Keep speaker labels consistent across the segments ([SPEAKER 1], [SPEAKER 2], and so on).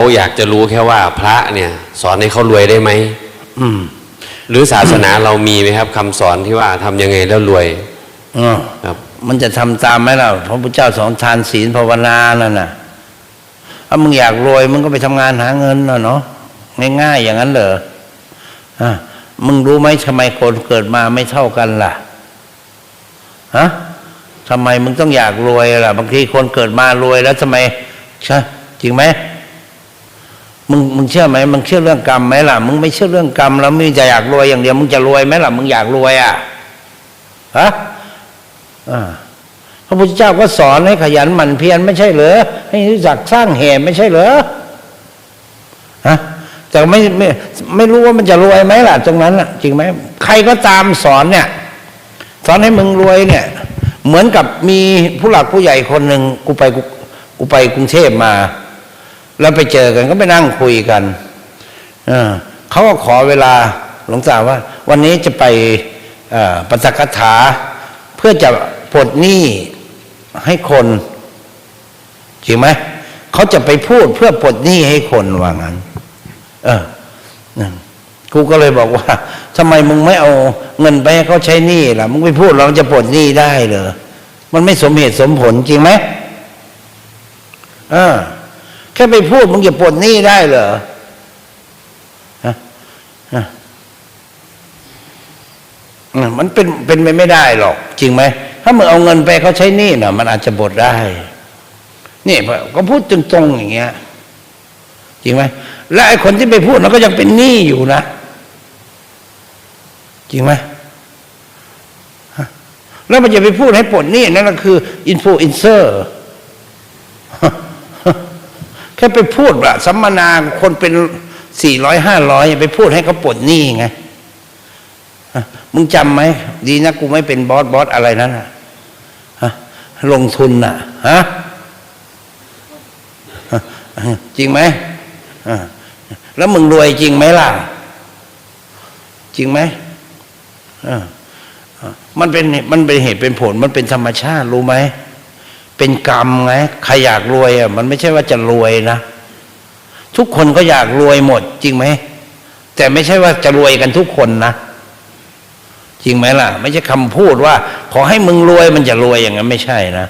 [SPEAKER 1] เขาอยากจะรู้แค่ว่าพระเนี่ย สอนให้เขารวยได้ไหม
[SPEAKER 2] อืม
[SPEAKER 1] หรือศาสนาเรามีไหมครับคำสอนที่ว่าทำยังไงแล้วรวย
[SPEAKER 2] อ๋อ
[SPEAKER 1] ครับ
[SPEAKER 2] มันจะทำตามไหมล่ะพระพุทธเจ้าสอนทานศีลภาวนานั่นน่ะถ้ามึงอยากรวยมึงก็ไปทำงานหาเงินน่ะเนาะง่ายๆอย่างนั้นเหรออะมึงรู้ไหมทำไมคนเกิดมาไม่เท่ากันล่ะฮะทำไมมึงต้องอยากรวยล่ะ บางทีคนเกิดมารวยแล้วทำไมใช่จริงไหม มึงมึงเชื่อไหมมึงเชื่อเรื่องกรรมไหมล่ะ มึงไม่เชื่อเรื่องกรรมแล้วมึงจะอยากรวยอย่างเดียวมึงจะรวยไหมล่ะมึงอยากรวยอะฮะพระพุทธเจ้าก็สอนให้ขยันหมั่นเพียรไม่ใช่เหรอให้รู้จักสร้างเหตุไม่ใช่เหรอฮะแต่ไม่ไม่ไม่รู้ว่ามันจะรวยไหมล่ะ ตรงนั้นล่ะ จริงไหมใครก็ตามสอนเนี่ย สอนให้มึงรวยเนี่ย เหมือนกับมีผู้หลักผู้ใหญ่คนหนึ่งกูไปกูไปกรุงเทพมา แล้วไปเจอกันก็ไปนั่งคุยกันเขาก็ขอเวลาหลวงตาว่า วันนี้จะไปปาฐกถา เพื่อจะปลดหนี้ให้คนจริงไหมเขาจะไปพูดเพื่อปลดหนี้ให้คนว่างั้น เออกูก็เลยบอกว่าทำไมมึงไม่เอาเงินไปให้เขาใช้หนี้ล่ะมึงไปพูดเราจะปลดหนี้ได้เหรอมันไม่สมเหตุสมผลจริงไหมเออ ค่ไปพูดมึงจะปลดหนี้ได้เหรอฮะฮะมันเป็นเป็นไปไม่ได้หรอก จริงไหม ถ้ามึงเอาเงินไปเขาใช้หนี้น่ะ มันอาจจะปลดได้นี่ก็พูดตรงๆอย่างเงี้ย จริงไหมและไอ้คนที่ไปพูดมันก็ยังเป็นหนี้อยู่นะ จริงไหมแล้วมันจะไปพูดให้ปลดหนี้นั่นก็คืออินฟลูเอนเซอร์ ค่ไปพูดว่าสัมมนาคนเป็นสี่ร้อยห้าร้อยไปพูดให้เขาปลดหนี้ไงมึงจำไหมดีนะกูไม่เป็นบอสบอสอะไรนั่นน่ะลงทุนน่ะฮะจริงไหมแล้วมึงรวยจริงไหมล่ะ จริงไหมมันเป็นมันเป็นเหตุเป็นผล มันเป็นธรรมชาติรู้ไหม เป็นกรรมไงใครอยากรวยอะมันไม่ใช่ว่าจะรวยนะ ทุกคนก็อยากรวยหมด จริงไหมแต่ไม่ใช่ว่าจะรวยกันทุกคนนะจริงไหมล่ะ ไม่ใช่คำพูดว่า ขอให้มึงรวยมันจะรวยอย่างนั้นไม่ใช่นะ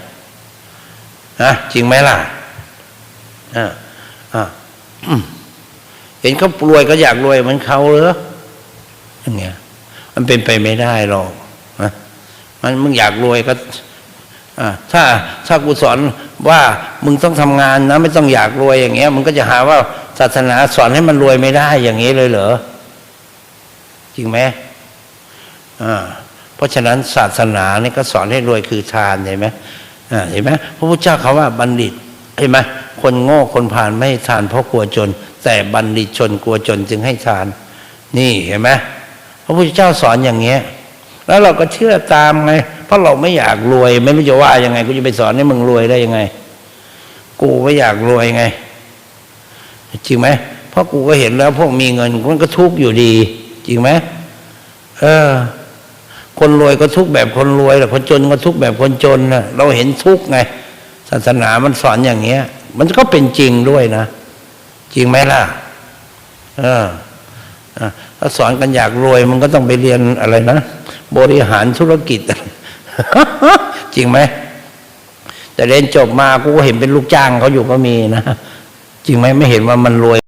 [SPEAKER 2] นะจริงไหมล่ะอ่าอ่าเห็นเขารวยก็อยากรวยเหมือนเขาเหรออย่างเงี้ย มันเป็นไปไม่ได้หรอกนะมันมึงอยากรวยก็ ถ้าถ้ากูสอนว่ามึงต้องทำงานนะไม่ต้องอยากรวยอย่างเงี้ยมึงก็จะหาว่าศาสนาสอนให้มันรวยไม่ได้อย่างนี้เลยเหรอจริงไหมอ่าเพราะฉะนั้นศาสนาเนี่ยก็สอนให้รวยคือทานเห็นไหมอ่าเห็นไหมพระพุทธเจ้าเขาว่าบัณฑิตเห็นไหมคนโง่คนผ่านไม่ให้ทานเพราะกลัวจน แต่บัณฑิตชนกลัวจนจึงให้ทาน นี่เห็นไหมพระพุทธเจ้าสอนอย่างเงี้ย แล้วเราก็เชื่อตามไง เพราะเราไม่อยากรวย ไม่รู้จะว่ายังไงกูจะไปสอนให้มึงรวยได้ยังไง กูไม่อยากรวยไง จริงไหมเพราะกูก็เห็นแล้ว พวกมีเงินมันก็ทุกข์อยู่ดี จริงไหมเออ คนรวยก็ทุกข์แบบคนรวยแต่คนจนก็ทุกข์แบบคนจนนะเราเห็นทุกข์ไง ศาสนามันสอนอย่างเงี้ย มันก็เป็นจริงด้วยนะจริงไหมล่ะ เอออะถ้าสอนกันอยากรวยมันก็ต้องไปเรียนอะไรนะ บริหารธุรกิจ จริงไหมแต่เรียนจบมากูก็เห็นเป็นลูกจ้างเขาอยู่ก็มีนะจริงไหมไม่เห็นว่ามันรวย